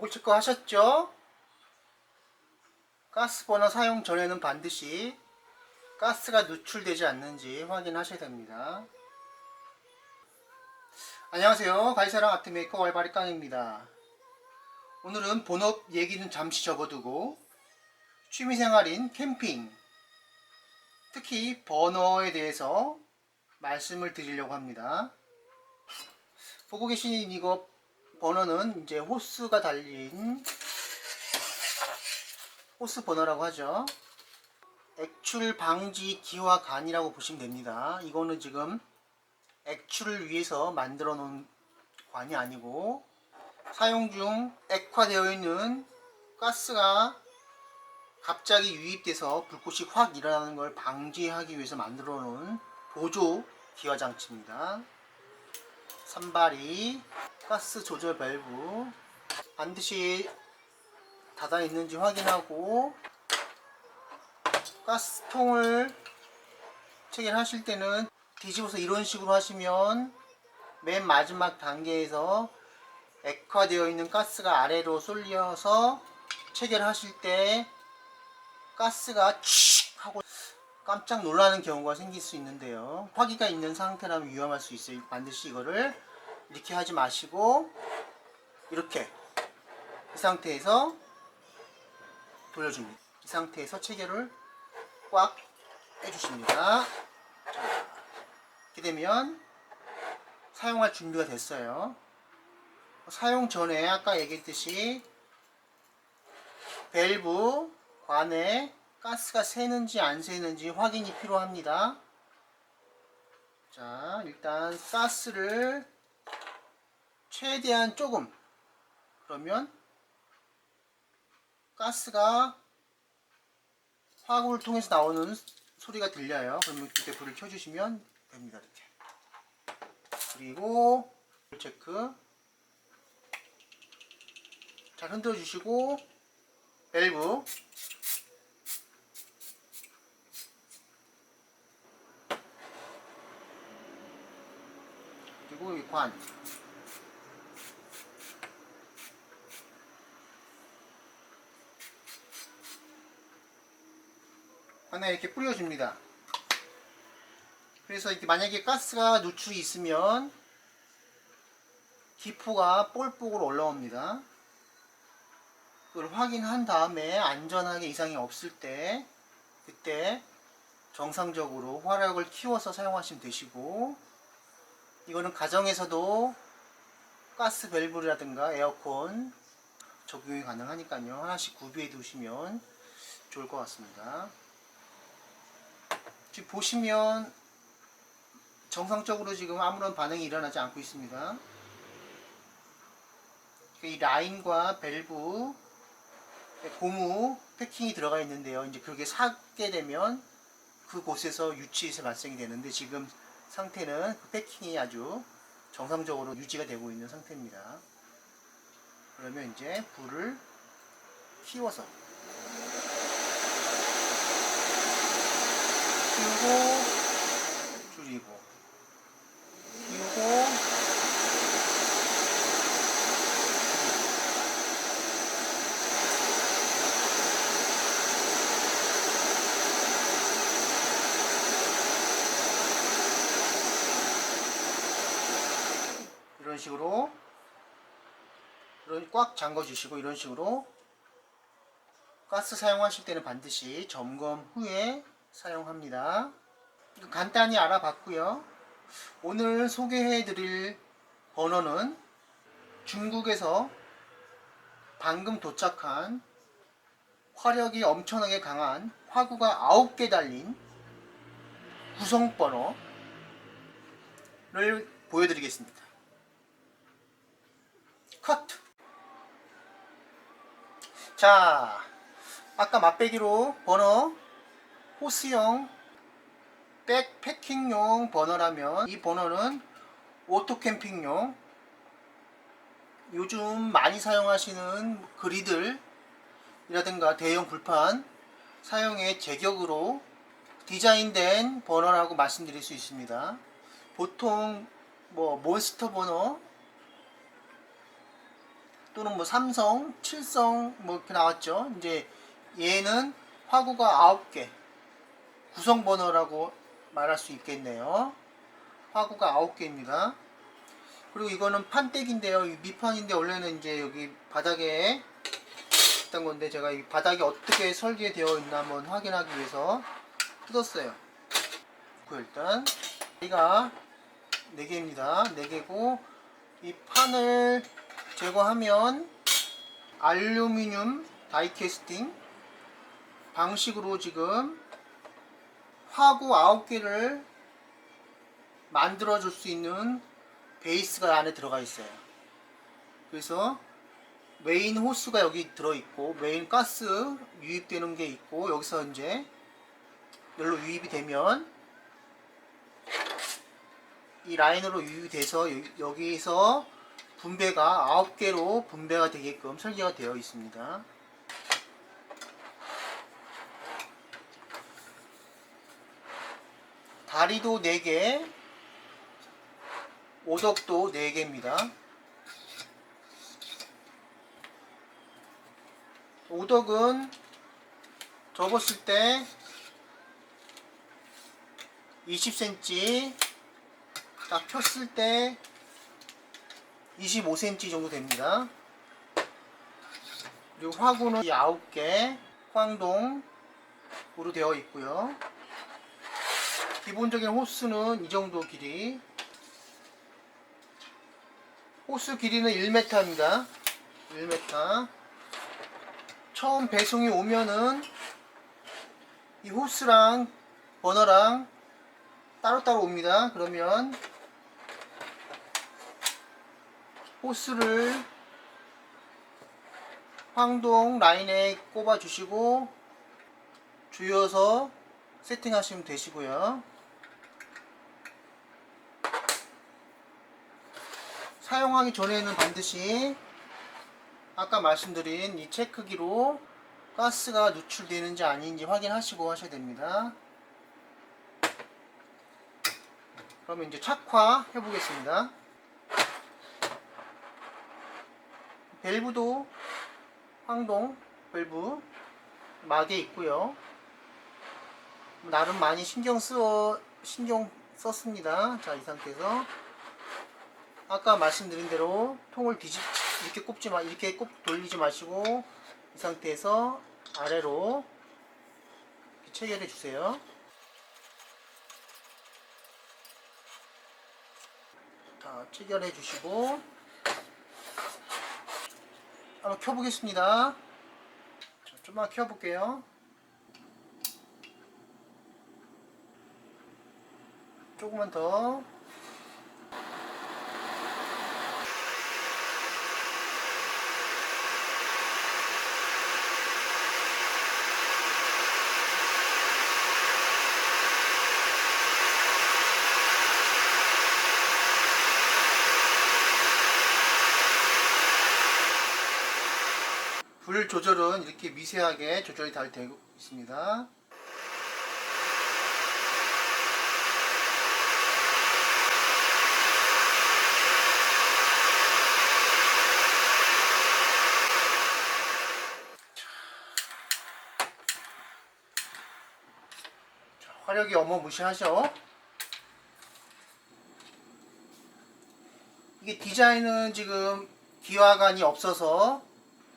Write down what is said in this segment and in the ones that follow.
보글 체크 하셨죠? 가스 버너 사용 전에는 반드시 가스가 누출되지 않는지 확인하셔야 됩니다. 안녕하세요. 가이사랑 아트메이커 월바리 깡입니다. 오늘은 본업 얘기는 잠시 접어두고 취미생활인 캠핑, 특히 버너에 대해서 말씀을 드리려고 합니다. 보고 계신 이거 버너는 이제 호스가 달린 호스 버너라고 하죠. 액출 방지 기화관이라고 보시면 됩니다. 이거는 지금 액출을 위해서 만들어 놓은 관이 아니고 사용 중 액화되어 있는 가스가 갑자기 유입돼서 불꽃이 확 일어나는 걸 방지하기 위해서 만들어 놓은 보조 기화 장치입니다. 산발이 가스 조절 밸브 반드시 닫아 있는지 확인하고 가스통을 체결하실 때는 뒤집어서 이런 식으로 하시면 맨 마지막 단계에서 액화되어 있는 가스가 아래로 쏠려서 체결하실 때 가스가 칙 하고 깜짝 놀라는 경우가 생길 수 있는데요. 화기가 있는 상태라면 위험할 수 있어요. 반드시 이거를 이렇게 하지 마시고 이렇게 이 상태에서 돌려줍니다. 이 상태에서 체결을 꽉 해주십니다. 자, 이렇게 되면 사용할 준비가 됐어요. 사용 전에 아까 얘기했듯이 밸브 관에 가스가 새는지 안 새는지 확인이 필요합니다. 자, 일단 가스를 최대한 조금 그러면 가스가 화구를 통해서 나오는 소리가 들려요. 그러면 그때 불을 켜주시면 됩니다. 이렇게. 그리고 불 체크 잘 흔들어 주시고 밸브 그리고 이 관. 관에 이렇게 뿌려줍니다. 그래서 이렇게 만약에 가스가 누출이 있으면 기포가 볼복으로 올라옵니다. 그걸 확인한 다음에 안전하게 이상이 없을 때 그때 정상적으로 화력을 키워서 사용하시면 되시고 이거는 가정에서도 가스 밸브라든가 에어컨 적용이 가능하니까요 하나씩 구비해 두시면 좋을 것 같습니다 지금 보시면 정상적으로 지금 아무런 반응이 일어나지 않고 있습니다 이 라인과 밸브 고무 패킹이 들어가 있는데요. 이제 그게 삭게 되면 그곳에서 유치에서 발생이 되는데 지금 상태는 그 패킹이 아주 정상적으로 유지가 되고 있는 상태입니다. 그러면 이제 불을 키워서 키우고 줄이고. 키우고 이런 식으로. 꽉 잠궈 주시고 이런 식으로 가스 사용하실 때는 반드시 점검 후에 사용합니다. 간단히 알아봤고요. 오늘 소개해 드릴 번호는 중국에서 방금 도착한 화력이 엄청나게 강한 화구가 9개 달린 구성 번호를 보여드리겠습니다. 컷! 자, 아까 맛배기로 버너 호스형 백패킹용 버너라면 이 버너는 오토캠핑용 요즘 많이 사용하시는 그리들이라든가 대형 불판 사용의 제격으로 디자인된 버너라고 말씀드릴 수 있습니다. 보통 뭐 몬스터 버너 또는 뭐 삼성, 칠성 뭐 이렇게 나왔죠. 이제 얘는 화구가 9개 구성 번호라고 말할 수 있겠네요. 화구가 9개입니다. 그리고 이거는 판때기인데요. 이 밑판인데 원래는 이제 여기 바닥에 있던 건데 제가 이 바닥이 어떻게 설계되어 있나 한번 확인하기 위해서 뜯었어요. 그 일단 여기가 4개입니다. 4개고 이 판을 제거하면 알루미늄 다이캐스팅 방식으로 지금 화구 9개를 만들어 줄 수 있는 베이스가 안에 들어가 있어요. 그래서 메인 호스가 여기 들어 있고 메인 가스 유입되는 게 있고 여기서 이제 열로 유입이 되면 이 라인으로 유입이 돼서 여- 여기서 분배가 9개로 분배가 되게끔 설계가 되어 있습니다. 다리도 4개, 오덕도 4개입니다. 오덕은 접었을 때 20cm, 딱 폈을 때 25cm 정도 됩니다. 그리고 화구는 9개, 황동으로 되어 있고요. 기본적인 호스는 이 정도 길이. 호스 길이는 1m입니다. 1m. 처음 배송이 오면은 이 호스랑 버너랑 따로따로 옵니다. 그러면 호스를 황동 라인에 꼽아 주시고 조여서 세팅하시면 되시고요. 사용하기 전에는 반드시 아까 말씀드린 이 체크기로 가스가 누출되는지 아닌지 확인하시고 하셔야 됩니다. 그러면 이제 착화 해보겠습니다. 밸브도 황동 밸브 막에 있고요. 나름 많이 신경 쓰어 신경 썼습니다. 자, 이 상태에서 아까 말씀드린 대로 통을 뒤집 이렇게 꼽지 마 이렇게 꼽 돌리지 마시고 이 상태에서 아래로 체결해 주세요. 자, 체결해 주시고 한번 켜보겠습니다. 자, 좀만 켜볼게요. 조금만 더. 불 조절은 이렇게 미세하게 조절이 잘 되고 있습니다. 자, 화력이 어마무시하죠? 이게 디자인은 지금 기화관이 없어서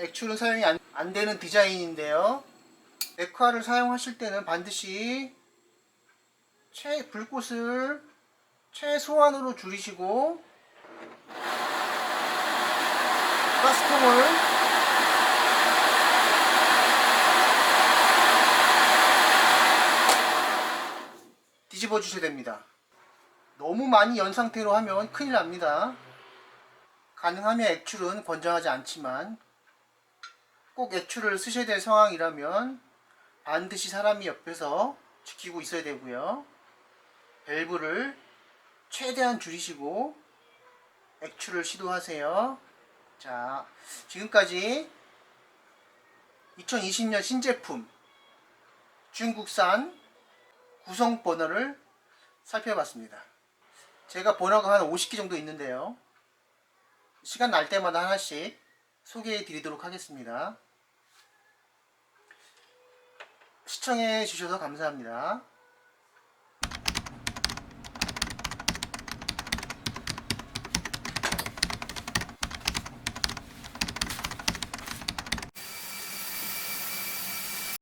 액출은 사용이 안, 안 되는 디자인인데요. 액화를 사용하실 때는 반드시 최, 불꽃을 최소한으로 줄이시고 가스통을 뒤집어 주셔야 됩니다. 너무 많이 연 상태로 하면 큰일 납니다. 가능하면 액출은 권장하지 않지만 꼭 액출을 쓰셔야 될 상황이라면 반드시 사람이 옆에서 지키고 있어야 되고요. 밸브를 최대한 줄이시고 액출을 시도하세요. 자, 지금까지 2020년 신제품 중국산 구성 버너를 살펴봤습니다. 제가 버너가 한 50개 정도 있는데요. 시간 날 때마다 하나씩 소개해 드리도록 하겠습니다. 시청해 주셔서 감사합니다.